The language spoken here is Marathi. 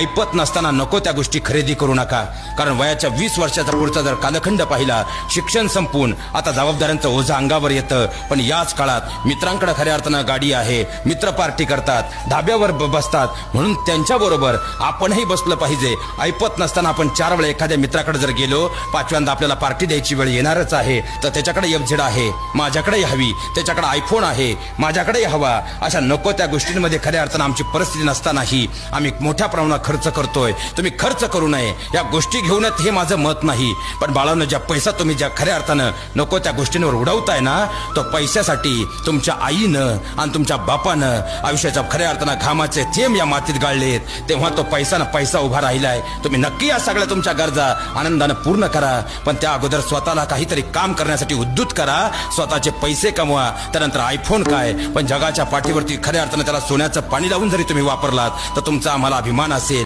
ऐपत नसताना नको त्या गोष्टी खरेदी करू नका. कारण वयाच्या वीस वर्षाचा पुढचा जर कालखंड पाहिला शिक्षण संपून आता जबाबदाऱ्यांचं ओझं अंगावर येतं. पण याच काळात मित्रांकडे खऱ्या अर्थानं गाडी आहे मित्र पार्टी करतात धाब्यावर ब- बसतात. म्हणून त्यांच्याबरोबर आपणही बसलं पाहिजे. ऐपत नसताना आपण चार वेळा एखाद्या मित्राकडे जर गेलो पाचव्यांदा आपल्याला पार्टी द्यायची वेळ येणारच आहे. तर त्याच्याकडे एफझेड आहे माझ्याकडे हवी. त्याच्याकडे आयफोन आहे माझ्याकडे हवा. अशा नको त्या गोष्टींमध्ये खऱ्या अर्थानं आमची परिस्थिती नसतानाही आम्ही मोठ्या प्रमाणात खर्च करतोय. तुम्ही खर्च करू नये. या गोष्टी घेऊन हे माझं मत नाही. पण बाळानं ज्या पैसा तुम्ही ज्या खऱ्या अर्थानं नको त्या गोष्टींवर उडवताय ना तो पैशासाठी तुमच्या आईनं आणि तुमच्या बापानं आयुष्याच्या खऱ्या अर्थानं घामाचे थेंब या मातीत गाळलेत. तेव्हा तो पैसा ना पैसा उभा राहिलाय. तुम्ही नक्की या सगळ्या तुमच्या गरजा आनंदानं पूर्ण करा. पण त्या अगोदर स्वतःला काहीतरी काम करण्यासाठी उद्युत करा. स्वतःचे पैसे कमवा. त्यानंतर आयफोन काय? पण जगाच्या पाठीवरती खऱ्या अर्थानं त्याला सोन्याचं पाणी लावून जरी तुम्ही वापरलात तर तुमचा आम्हाला अभिमान असेल.